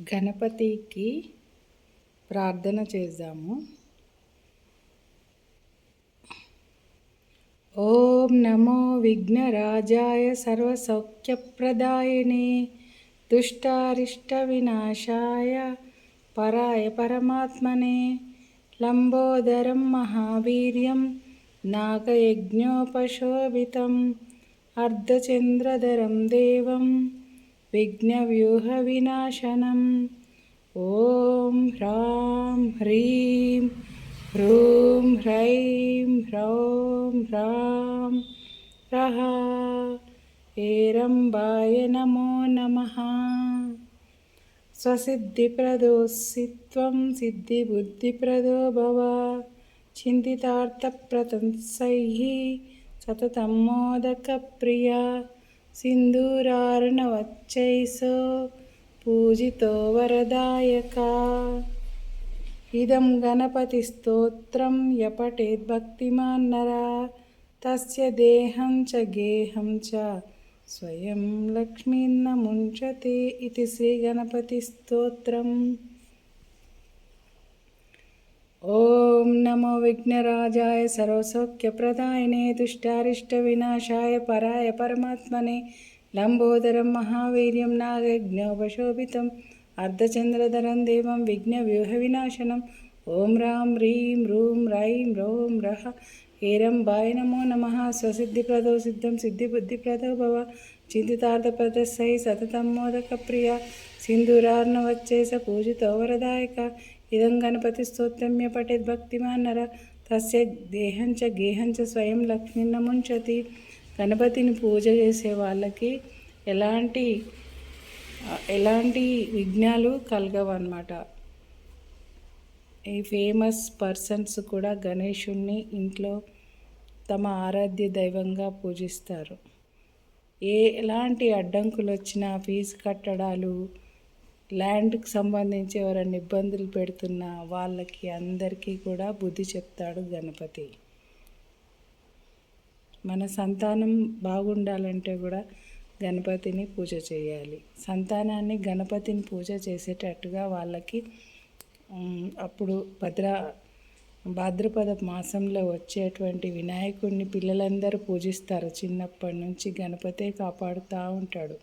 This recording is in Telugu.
గణపతికి ప్రార్థన చేద్దాము. ఓం నమో విఘ్నరాజాయ సర్వసౌఖ్యప్రదాయనే దుష్టారిష్ట వినాశాయ పరాయ పరమాత్మనే లంబోదరం మహావీర్యం నాగయజ్ఞోపశోభితం అర్ధచంద్రధరం దేవం విఘ్నవ్యూహ వినాశనం ఓం హ్రాం హ్రీం హ్రూం హ్రైం హ్రౌం హ్రాం రహ. ఏరంబాయ నమో నమః. స్వసిద్ధిప్రదోసిత్వం సిద్ధిబుద్ధిప్రదో భవ చింతితార్థప్రతంసై సతతం మోదకప్రియా सिन्दूरार्णवच्चैसो पूजितो वरदायका इदं गणपतिस्तोत्रं यपठेद्भक्तिमान् नरा तस्य देहं च गेहं च स्वयं लक्ष्मीन्न मुञ्चते इति श्रीगणपतिस्तोत्रम् ఓం నమో విఘ్నరాజాయ సర్వసౌఖ్యప్రదాయనే దుష్టారిష్ట వినాశాయ పరాయ పరమాత్మనే లంబోదరం మహావీర్యం నాగజ్ఞోపశోభితం అర్ధచంద్రధరం దేవం విఘ్న వ్యూహ వినాశనం. ఓం రాం రీం రూం రైం రోం రహ హేరం బాయ్ నమో నమ. స్వసిద్ధిప్రదో సిద్ధం సిద్ధిబుద్ధిప్రదో భవ. చింతితార్థప్రదస్సై సతతం మోదక ప్రియ సింధూరార్ణవచ్చేస పూజితో వరదాయక. ఇదం గణపతి స్తోత్రమ్య పఠేత్ భక్తిమాన్ నర తస్య దేహంచ గేహంచ స్వయం లక్ష్మిన్న ముంచతి గణపతిని పూజ చేసే వాళ్ళకి ఎలాంటి ఎలాంటి విఘ్నాలు కలగవు అన్నమాట ఈ ఫేమస్ పర్సన్స్ కూడా గణేషుణ్ణి ఇంట్లో తమ ఆరాధ్య దైవంగా పూజిస్తారు. ఏ ఎలాంటి అడ్డంకులు వచ్చినా ఫీజు కట్టడాలు ల్యాండ్కి సంబంధించి ఎవరైనా ఇబ్బందులు పెడుతున్న వాళ్ళకి అందరికీ కూడా బుద్ధి చెప్తాడు గణపతి. మన సంతానం బాగుండాలంటే కూడా గణపతిని పూజ చేయాలి. సంతానాన్ని గణపతిని పూజ చేసేటట్టుగా వాళ్ళకి అప్పుడు భద్ర భాద్రపద మాసంలో వచ్చేటువంటి వినాయకుడిని పిల్లలందరూ పూజిస్తారు. చిన్నప్పటి నుంచి గణపతే కాపాడుతూ ఉంటాడు.